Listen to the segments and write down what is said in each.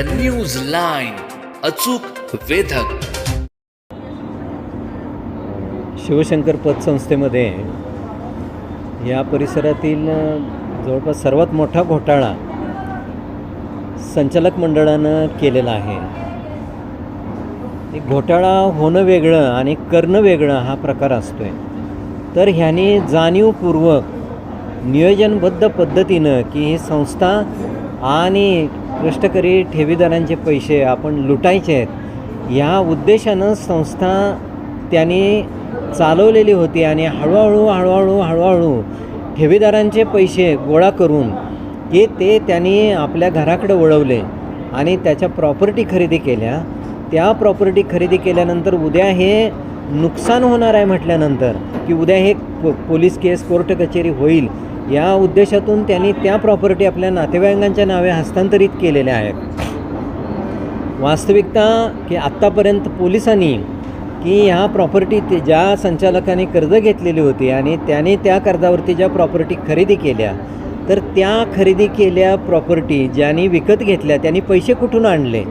The news line अचूक वेधक. शिवशंकर पतसंस्थेमध्ये या परिसरातील जवळपास सर्वात मोठा घोटाळा संचालक मंडळानं केलेला आहे. घोटाळा होणं वेगळं आणि करणं वेगळं हा प्रकार असतो आहे तर ह्याने जाणीवपूर्वक नियोजनबद्ध पद्धतीनं की ही संस्था आणि कष्टकरी ठेवीदारांचे पैसे आपण लुटायचे आहेत या उद्देशानं संस्था त्यांनी चालवलेली होती आणि हळूहळू हळूहळू हळूहळू ठेवीदारांचे पैसे गोळा करून की ते त्यांनी आपल्या घराकडे वळवले आणि त्याच्या प्रॉपर्टी खरेदी केल्या. त्या प्रॉपर्टी खरेदी केल्यानंतर उद्या हे नुकसान होणार आहे म्हटल्यानंतर की उद्या हे पो पोलीस केस कोर्ट कचेरी होईल या उद्देशातून त्यांनी त्या प्रॉपर्टी आपल्या नातेवाईकांच्या नावे हस्तांतरित केलेल्या आहेत. वास्तविकता की आत्तापर्यंत पोलिसांनी की ह्या प्रॉपर्टी ते ज्या संचालकाने कर्ज घेतलेली होती आणि त्याने त्या कर्जावरती ज्या प्रॉपर्टी खरेदी केल्या तर त्या खरेदी केल्या प्रॉपर्टी ज्यांनी विकत घेतल्या त्यांनी पैसे कुठून आणले?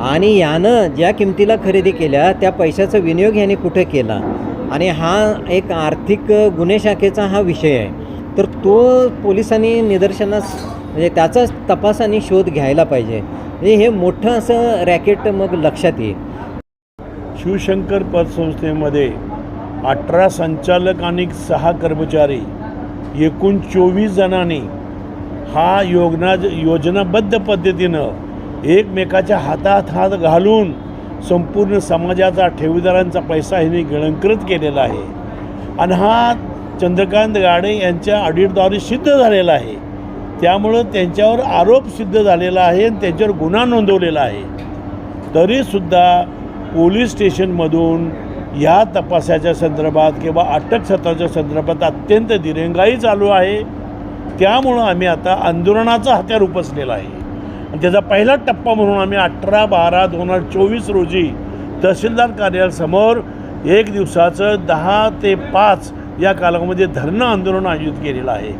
आणि यानं ज्या किमतीला खरेदी केल्या त्या पैशाचा विनियोग याने कुठे केला? आणि हा एक आर्थिक गुन्हे शाखेचा हा विषय आहे. तर तो पोलिसांनी निदर्शनास म्हणजे त्याचाच तपास आणि शोध घ्यायला पाहिजे. म्हणजे हे मोठं असं रॅकेट मग लक्षात येईल. शिवशंकर पतसंस्थेमध्ये अठरा संचालक आणि सहा कर्मचारी एकूण चोवीस जणांनी हा योजना योजनाबद्ध पद्धतीनं एकमेकाच्या हातात हात घालून संपूर्ण समाजाचा ठेवीदारांचा पैसा हिने गिळंकृत केलेला आहे. आणि हा चंद्रकांत गाडे यांच्या ऑडिटद्वारे सिद्ध झालेला आहे. त्यामुळं त्यांच्यावर आरोप सिद्ध झालेला आहे आणि त्यांच्यावर गुन्हा नोंदवलेला आहे. तरीसुद्धा पोलीस स्टेशनमधून या तपासाच्या संदर्भात किंवा अटक सत्राच्या संदर्भात अत्यंत दिरंगाई चालू आहे. त्यामुळं आम्ही आता आंदोलनाचा हत्यार उपसलेला आहे. आणि त्याचा पहिला टप्पा म्हणून आम्ही अठरा बारा दोन हजार चोवीस रोजी तहसीलदार कार्यालयासमोर एक दिवसाचं दहा ते पाच या कालावधीमध्ये धरणं आंदोलन आयोजित केलेलं आहे.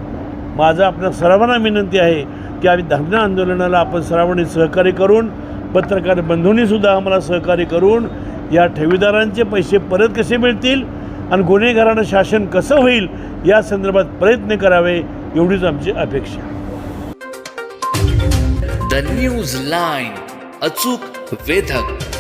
माझं आपल्या सर्वांना विनंती आहे की आम्ही धरणं आंदोलनाला आपण सर्वांनी सहकार्य करून पत्रकार बंधूंनीसुद्धा आम्हाला सहकार्य करून या ठेवीदारांचे पैसे परत कसे मिळतील आणि गुन्हेगारांना शासन कसं होईल या संदर्भात प्रयत्न करावे एवढीच आमची अपेक्षा. द न्यूज लाईन अचूक वेधक.